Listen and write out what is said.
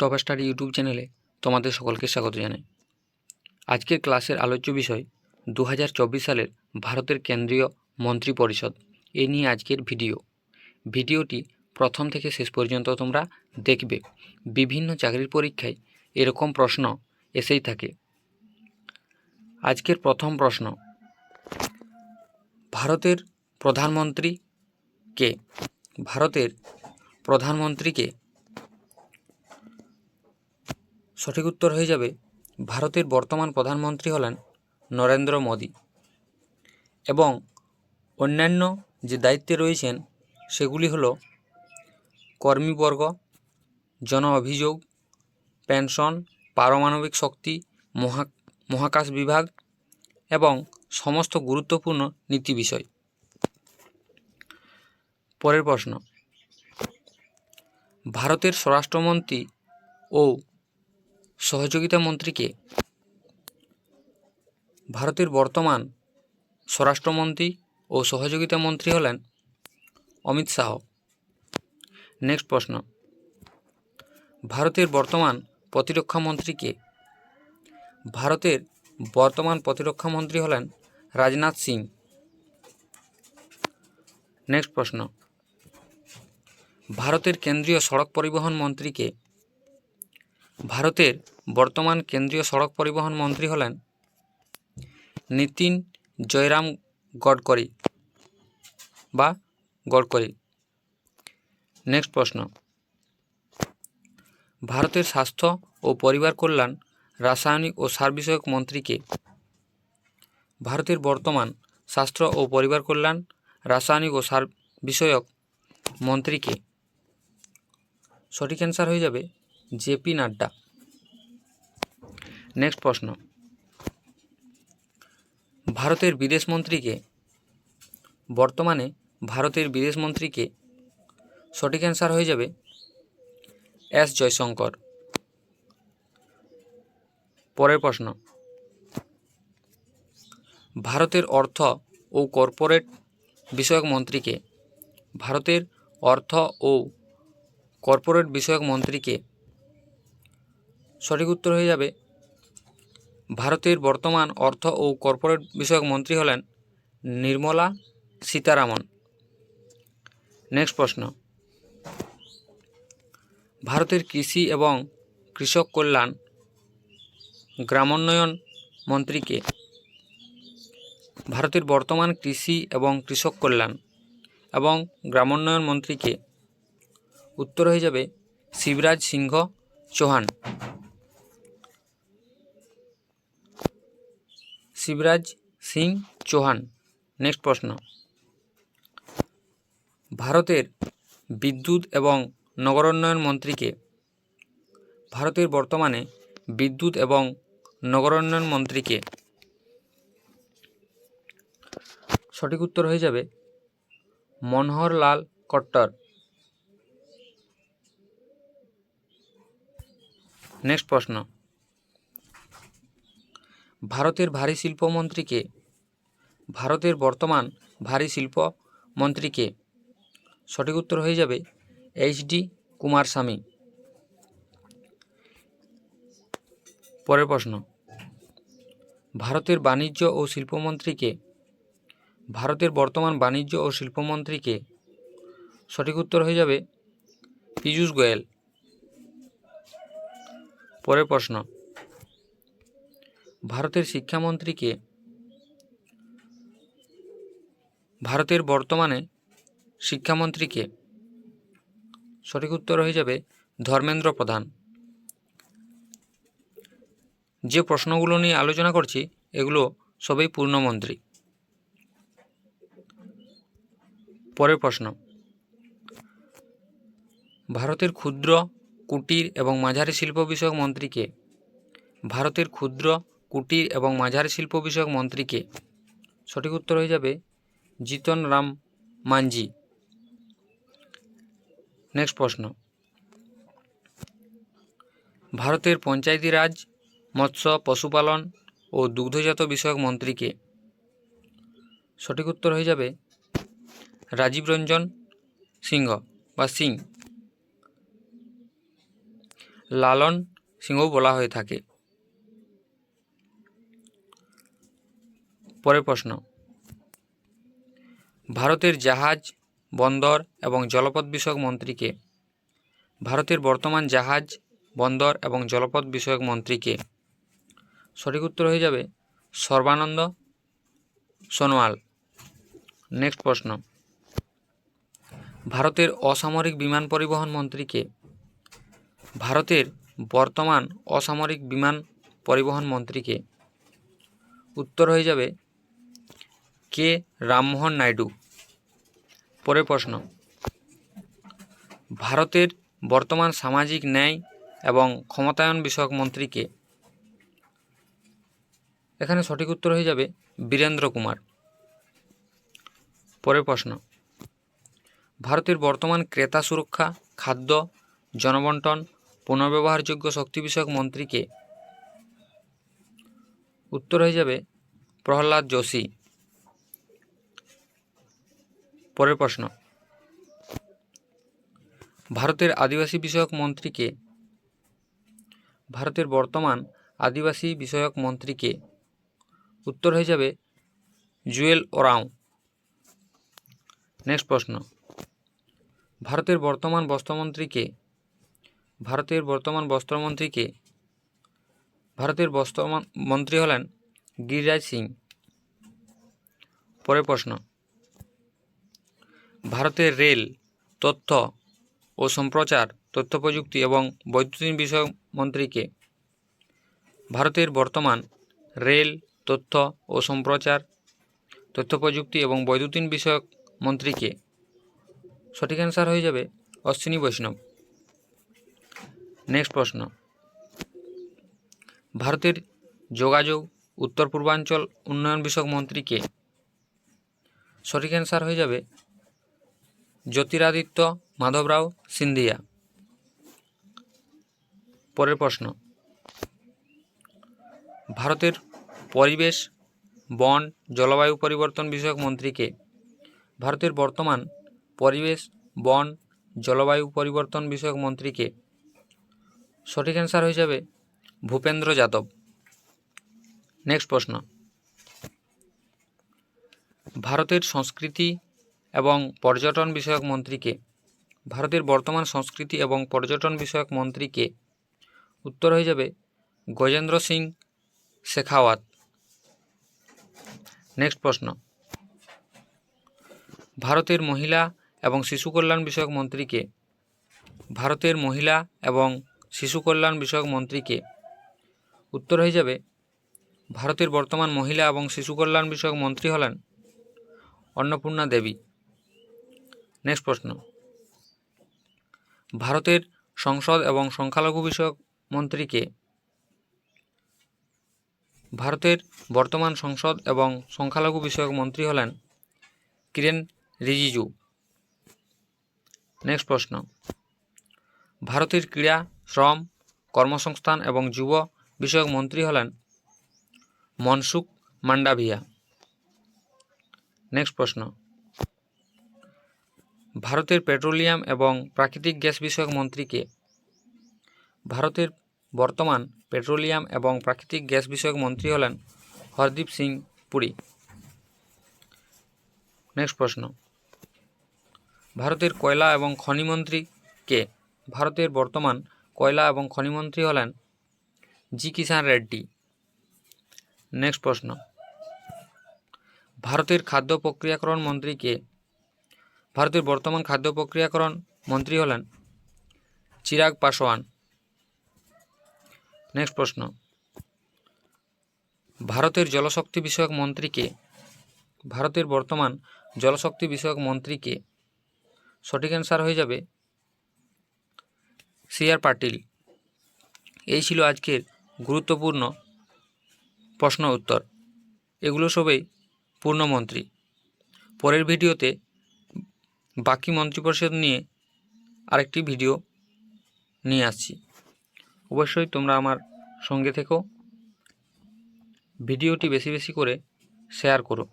Top study YouTube চ্যানেলে তোমাদের সকলকে স্বাগত জানাই। আজকের ক্লাসের আলোচ্য বিষয় দু হাজার চব্বিশ সালের ভারতের কেন্দ্রীয় মন্ত্রী পরিষদ। এ নিয়ে আজকের ভিডিও। ভিডিওটি প্রথম থেকে শেষ পর্যন্ত তোমরা দেখবে। বিভিন্ন চাকরির পরীক্ষায় এরকম প্রশ্ন এসেই থাকে। আজকের প্রথম প্রশ্ন, ভারতের প্রধানমন্ত্রী কে? ভারতের প্রধানমন্ত্রীকে সঠিক উত্তর হয়ে যাবে, ভারতের বর্তমান প্রধানমন্ত্রী হলেন নরেন্দ্র মোদী। এবং অন্যান্য যে দায়িত্বে রয়েছেন, সেগুলি হলো কর্মীবর্গ, জন অভিযোগ, পেনশন, পারমাণবিক শক্তি, মহা, মহাকাশ বিভাগ এবং সমস্ত গুরুত্বপূর্ণ নীতি বিষয়। পরের প্রশ্ন, ভারতের স্বরাষ্ট্রমন্ত্রী ও সহযোগিতা মন্ত্রীকে ভারতের বর্তমান স্বরাষ্ট্রমন্ত্রী ও সহযোগিতা মন্ত্রী হলেন অমিত শাহ। নেক্সট প্রশ্ন। ভারতের বর্তমান প্রতিরক্ষা মন্ত্রীকে ভারতের বর্তমান প্রতিরক্ষা মন্ত্রী হলেন রাজনাথ সিং। নেক্সট প্রশ্ন। ভারতের কেন্দ্রীয় সড়ক পরিবহন মন্ত্রীকে ভারতের বর্তমান কেন্দ্রীয় সড়ক পরিবহন মন্ত্রী হলেন নীতিন জয়রাম গডকরি বা গডকরি। নেক্সট প্রশ্ন। ভারতের স্বাস্থ্য ও পরিবার কল্যাণ রাসায়নিক ও সার বিষয়ক মন্ত্রীকে ভারতের বর্তমান স্বাস্থ্য ও পরিবার কল্যাণ রাসায়নিক ও সার বিষয়ক মন্ত্রীকে সঠিক অ্যান্সার হয়ে যাবে জেপি নাড্ডা। নেক্সট প্রশ্ন। ভারতের বিদেশ মন্ত্রীকে বর্তমানে ভারতের বিদেশ মন্ত্রীকে সঠিক অ্যান্সার হয়ে যাবে এস জয়শঙ্কর। পরের প্রশ্ন। ভারতের অর্থ ও কর্পোরেট বিষয়ক মন্ত্রীকে, ভারতের অর্থ ও কর্পোরেট বিষয়ক মন্ত্রীকে সঠিক উত্তর হয়ে যাবে। ভারতের বর্তমান অর্থ ও কর্পোরেট বিষয়ক মন্ত্রী হলেন নির্মলা সীতারামন। নেক্সট প্রশ্ন। ভারতের কৃষি এবং কৃষক কল্যাণ গ্রামোন্নয়ন মন্ত্রীকে ভারতের বর্তমান কৃষি এবং কৃষক কল্যাণ এবং গ্রামোন্নয়ন মন্ত্রীকে উত্তর হয়ে যাবে শিবরাজ সিংহ চৌহান। শিবরাজ সিং চৌহান। নেক্সট প্রশ্ন। ভারতের বিদ্যুৎ এবং নগরোন্নয়ন মন্ত্রীকে ভারতের বর্তমানে বিদ্যুৎ এবং নগরোন্নয়ন মন্ত্রীকে সঠিক উত্তর হয়ে যাবে মনোহর লাল কট্টর। নেক্সট প্রশ্ন। ভারতের ভারী শিল্পমন্ত্রীকে, ভারতের বর্তমান ভারী শিল্প মন্ত্রীকে সঠিক উত্তর হয়ে যাবে এইচ ডি কুমার স্বামী। পরের প্রশ্ন। ভারতের বাণিজ্য ও শিল্পমন্ত্রীকে, ভারতের বর্তমান বাণিজ্য ও শিল্পমন্ত্রীকে সঠিক উত্তর হয়ে যাবে পীযূষ গোয়েল। পরের প্রশ্ন। ভারতের শিক্ষামন্ত্রীকে ভারতের বর্তমানে শিক্ষামন্ত্রীকে সঠিক উত্তর হয়ে যাবে ধর্মেন্দ্র প্রধান। যে প্রশ্নগুলো নিয়ে আলোচনা করছি, এগুলো সবই পূর্ণমন্ত্রী। পরের প্রশ্ন। ভারতের ক্ষুদ্র, কুটির এবং মাঝারি শিল্প বিষয়ক মন্ত্রীকে ভারতের ক্ষুদ্র কুটির এবং মাঝারি শিল্প বিষয়ক মন্ত্রীকে সঠিক উত্তর হয়ে যাবে জিতন রাম মাঞ্জি নেক্সট প্রশ্ন। ভারতের পঞ্চায়েতি রাজ, মৎস্য, পশুপালন ও দুগ্ধজাত বিষয়ক মন্ত্রীকে সঠিক উত্তর হয়ে যাবে রাজীব রঞ্জন সিংহ বা সিং। লালন সিংহ বলা হয়ে থাকে। পরের প্রশ্ন। ভারতের জাহাজ, বন্দর এবং জলপথ বিষয়ক মন্ত্রীকে। ভারতের বর্তমান জাহাজ, বন্দর এবং জলপথ বিষয়ক মন্ত্রীকে। সঠিক উত্তর হয়ে যাবে সর্বানন্দ সোনোয়াল। নেক্সট প্রশ্ন। ভারতের অসামরিক বিমান পরিবহন মন্ত্রীকে। ভারতের বর্তমান অসামরিক বিমান পরিবহন মন্ত্রীকে। উত্তর হয়ে যাবে কে রামমোহন নাইডু? পরের প্রশ্ন। ভারতের বর্তমান সামাজিক ন্যায় এবং ক্ষমতায়ন বিষয়ক মন্ত্রীকে এখানে সঠিক উত্তর হয়ে যাবে বীরেন্দ্র কুমার। পরের প্রশ্ন। ভারতের বর্তমান ক্রেতা সুরক্ষা, খাদ্য, জনবন্টন, পুনর্ব্যবহারযোগ্য শক্তি বিষয়ক মন্ত্রী কে? উত্তর হয়ে যাবে প্রহ্লাদ যোশী। পরের প্রশ্ন। ভারতের আদিবাসী বিষয়ক মন্ত্রীকে, ভারতের বর্তমান আদিবাসী বিষয়ক মন্ত্রীকে উত্তর হয়ে যাবে জুয়েল ওরাও। নেক্সট প্রশ্ন। ভারতের বর্তমান বস্ত্রমন্ত্রীকে, ভারতের বর্তমান বস্ত্রমন্ত্রীকে, ভারতের বস্ত্র মন্ত্রী হলেন গিরিরাজ সিং। পরের প্রশ্ন। ভারতের রেল, তথ্য ও সম্প্রচার তথ্য প্রযুক্তি এবং বৈদ্যুতিন বিষয়ক মন্ত্রীকে ভারতের বর্তমান রেল, তথ্য ও সম্প্রচার তথ্য প্রযুক্তি এবং বৈদ্যুতিন বিষয়ক মন্ত্রীকে সঠিক অ্যান্সার হয়ে যাবে অশ্বিনী বৈষ্ণব। নেক্সট প্রশ্ন। ভারতের যোগাযোগ উত্তর পূর্বাঞ্চল উন্নয়ন বিষয়ক মন্ত্রীকে সঠিক অ্যান্সার হয়ে যাবে জ্যোতিরাদিত্য, মাধবরাও, সিন্ধিয়া। পরের প্রশ্ন। ভারতের পরিবেশ, বন, জলবায়ু পরিবর্তন বিষয়ক মন্ত্রীকে ভারতের বর্তমান পরিবেশ, বন, জলবায়ু পরিবর্তন বিষয়ক মন্ত্রীকে সঠিক অ্যান্সার হয়ে যাবে ভূপেন্দ্র যাদব। নেক্সট প্রশ্ন। ভারতের সংস্কৃতি এবং পর্যটন বিষয়ক মন্ত্রীকে, ভারতের বর্তমান সংস্কৃতি এবং পর্যটন বিষয়ক মন্ত্রীকে উত্তর হয়ে যাবে গজেন্দ্র সিং শেখাওয়াত। নেক্সট প্রশ্ন। ভারতের মহিলা এবং শিশু কল্যাণ বিষয়ক মন্ত্রীকে, ভারতের মহিলা এবং শিশু কল্যাণ বিষয়ক মন্ত্রীকে উত্তর হয়ে যাবে ভারতের বর্তমান মহিলা এবং শিশু কল্যাণ বিষয়ক মন্ত্রী হলেন অন্নপূর্ণা দেবী। নেক্সট প্রশ্ন। ভারতের সংসদ এবং সংখ্যালঘু বিষয়ক মন্ত্রীকে ভারতের বর্তমান সংসদ এবং সংখ্যালঘু বিষয়ক মন্ত্রী হলেন কিরেন রিজিজু। নেক্সট প্রশ্ন। ভারতের ক্রীড়া, শ্রম, কর্মসংস্থান এবং যুব বিষয়ক মন্ত্রী হলেন মনসুখ মান্ডাভিয়া। নেক্সট প্রশ্ন। ভারতের পেট্রোলিয়াম এবং প্রাকৃতিক গ্যাস বিষয়ক মন্ত্রীকে ভারতের বর্তমান পেট্রোলিয়াম এবং প্রাকৃতিক গ্যাস বিষয়ক মন্ত্রী হলেন হরদীপ সিং পুরী। নেক্সট প্রশ্ন। ভারতের কয়লা এবং খনি মন্ত্রী কে ভারতের বর্তমান কয়লা এবং খনি মন্ত্রী হলেন জি কিষাণ রেড্ডি। নেক্সট প্রশ্ন। ভারতের খাদ্য প্রক্রিয়াকরণ মন্ত্রী কে ভারতের বর্তমান খাদ্য প্রক্রিয়াকরণ মন্ত্রী হলেন চিরাগ পাসওয়ান নেক্সট প্রশ্ন। ভারতের জলশক্তি বিষয়ক মন্ত্রীকে, ভারতের বর্তমান জলশক্তি বিষয়ক মন্ত্রীকে সঠিক অ্যান্সার হয়ে যাবে সি আর পাটিল। এই ছিল আজকের গুরুত্বপূর্ণ প্রশ্ন উত্তর। এগুলো সবই পূর্ণমন্ত্রী পরের ভিডিওতে বাকি মন্ত্রিপরিষদ নিয়ে আরেকটি ভিডিও নিয়ে আসছি। অবশ্যই তোমরা আমার সঙ্গে থেকো। ভিডিওটি বেশি বেশি করে শেয়ার করো।